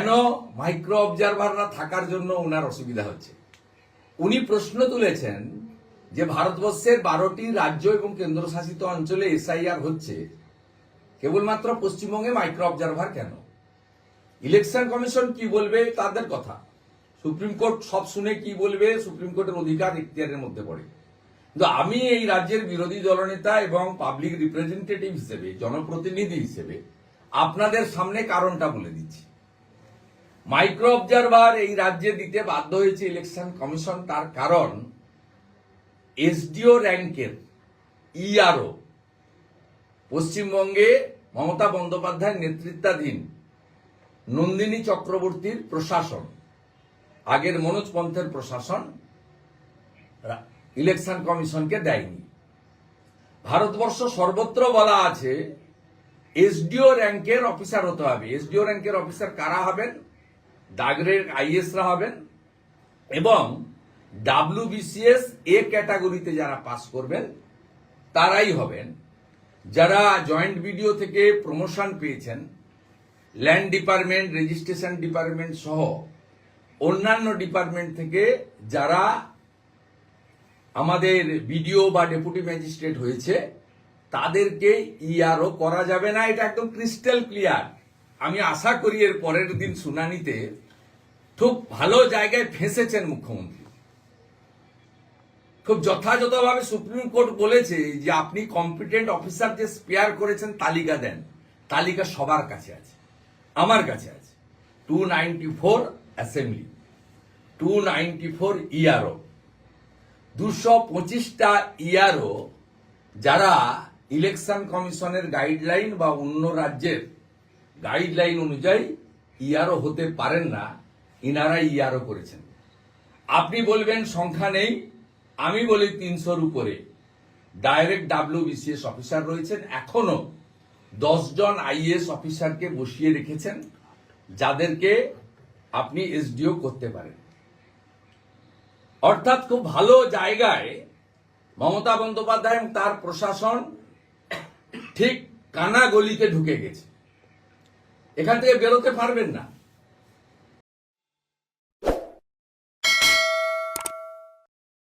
কেন মাইক্রো অবজারভাররা থাকার জন্য ওনার অসুবিধা হচ্ছে? উনি প্রশ্ন তুলেছেন যে ভারতবর্ষের বারোটি রাজ্য এবং কেন্দ্রশাসিত অঞ্চলে এসআইআর হচ্ছে, কেবলমাত্র পশ্চিমবঙ্গে মাইক্রো অবজারভার কেন? ইলেকশন কমিশন কি বলবে তাদের কথা। সুপ্রিম কোর্ট সব শুনে কি বলবে সুপ্রিম কোর্টের অধিকার ইখতিয়ারের মধ্যে পড়ে। কিন্তু আমি এই রাজ্যের বিরোধী দলনেতা এবং পাবলিক রিপ্রেজেন্টেটিভ হিসেবে, জনপ্রতিনিধি হিসেবে আপনাদের সামনে কারণটা বলে দিচ্ছি। মাইক্রো অবজারভার এই রাজ্যে দিতে বাধ্য হয়েছে ইলেকশন কমিশন, তার কারণ এসডিও র্যাঙ্কের ইআরও, পশ্চিমবঙ্গে মমতা বন্দ্যোপাধ্যায়ের নেতৃত্বাধীন নন্দিনী চক্রবর্তীর প্রশাসন, আগের মনোজ পন্থের প্রশাসন ইলেকশন কমিশনকে দেয়নি। ভারতবর্ষ সর্বত্র বলা আছে, এসডিও র্যাঙ্কের অফিসার হতে হবে। এসডিও র্যাঙ্কের অফিসার কারা হবেন? দাগরের আইএসরা হবেন এবং ডাব্লিউবিসিএস এ ক্যাটাগরিতে যারা পাস করবেন, তারাই হবেন। যারা জয়েন্ট ভিডিও থেকে প্রমোশন পেয়েছেন, ল্যান্ড ডিপার্টমেন্ট, রেজিস্ট্রেশন ডিপার্টমেন্ট সহ অন্যান্য ডিপার্টমেন্ট থেকে যারা আমাদের বিডিও বা ডেপুটি ম্যাজিস্ট্রেট হয়েছে তাদেরকে ইআরও করা যাবে না। এটা একদম ক্রিস্টাল ক্লিয়ার। আমি আশা করি এর পরের দিন শুনানিতে খুব ভালো জায়গায় ফেঁসেছেন মুখ্যমন্ত্রী। খুব যথাযথভাবে সুপ্রিম কোর্ট বলেছে যে আপনি কম্পিটেন্ট অফিসার যে স্পেয়ার করেছেন, তালিকা দেন। তালিকা সবার কাছে আছে। আমার কাছে আছে। Two ninety four assembly two ninety four ERO দুশো পঁচিশটা ইয়ারও যারা ইলেকশন কমিশনের গাইডলাইন বা অন্য রাজ্যের গাইডলাইন অনুযায়ী ইয়ারও হতে পারেন না, ইনারা ইয়ারও করেছেন। আপনি বলবেন সংখ্যা নেই, আমি বলি তিনশোর উপরে। ডাইরেক্ট ডাব্লিউবিসিএস অফিসার রয়েছেন, এখনও জন আইএস অফিসারকে বসিয়ে রেখেছেন, যাদেরকে আপনি এসডিও করতে পারেন। অর্থাৎ খুব ভালো জায়গায় মমতা বন্দ্যোপাধ্যায় এবং তার প্রশাসন ঠিক কানা গলিতে ঢুকে গেছে। এখান থেকে বেরোতে পারবেন না।